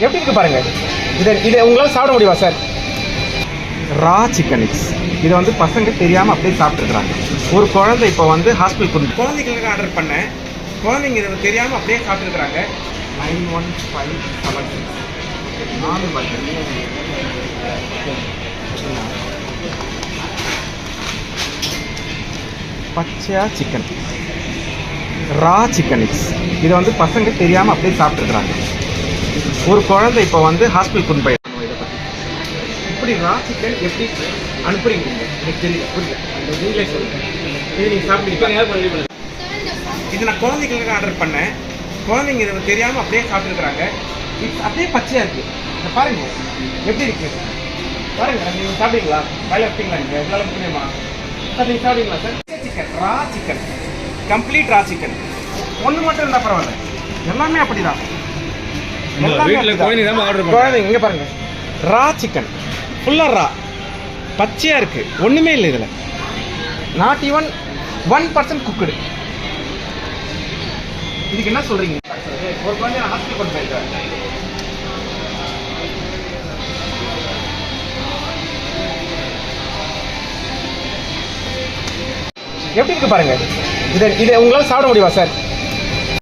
எப்படி இருக்கு பாருங்க. இதை இதை உங்களால் சாப்பிட முடியுமா சார் ரா சிக்கனிக்ஸ் இதை வந்து பசங்க தெரியாமல் அப்படியே சாப்பிட்ருக்குறாங்க ஒரு குழந்தை இப்போ வந்து ஹாஸ்பிட்டல் கொண்டு குழந்தைங்களுக்கு ஆர்டர் பண்ணேன். குழந்தைங்க இதை தெரியாமல் அப்படியே சாப்பிட்ருக்குறாங்க nine one five seven six நாலு பச்சையா சிக்கன் ரா சிக்கனிக்ஸ் இதை வந்து பசங்க தெரியாமல் அப்படியே சாப்பிட்ருக்குறாங்க ஒரு குழந்தை இப்போ வந்து ஹாஸ்பிட்டல் கொண்டு பற்றி இப்படி ரா சிக்கன் எப்படி அனுப்புறீங்க? நீங்க? எனக்கு தெரியல புரியல. அந்த நீங்களே சொல்லுங்க இது நீங்கள் சாப்பிட்டீங்க இது நான் குழந்தைங்களுக்கு ஆர்டர் பண்ணேன். குழந்தைங்க இதை தெரியாமல் அப்படியே சாப்பிட்டுருக்குறாங்க இது அப்படியே பச்சையாக இருக்கு. இதை பாருங்க. எப்படி இருக்கு? பாருங்க நீங்கள் சாப்பிட்டீங்களா வாயில வைப்பீங்களா நீங்கள் இதெல்லாம் புரியுமா சார் நீங்கள் சாப்பிட்டீங்களா sir? Chicken raw chicken complete raw chicken ஒன்று மட்டும் இருந்தால் பரவாயில்ல. எல்லாமே அப்படிதான். குழந்தை இங்கே பாருங்க. ரா சிக்கன் ஃபுல்லாக ரா. பச்சையாக இருக்கு. ஒன்றுமே இல்லை இதில். Not even one percent cooked இதுக்கு என்ன சொல்றீங்க? ஒரு குழந்தை நான் ஹாஸ்பிட்டல் கொண்டு எப்படி இருக்கு பாருங்க? இதை இதை உங்களால் சாப்பிட முடியுமா சார்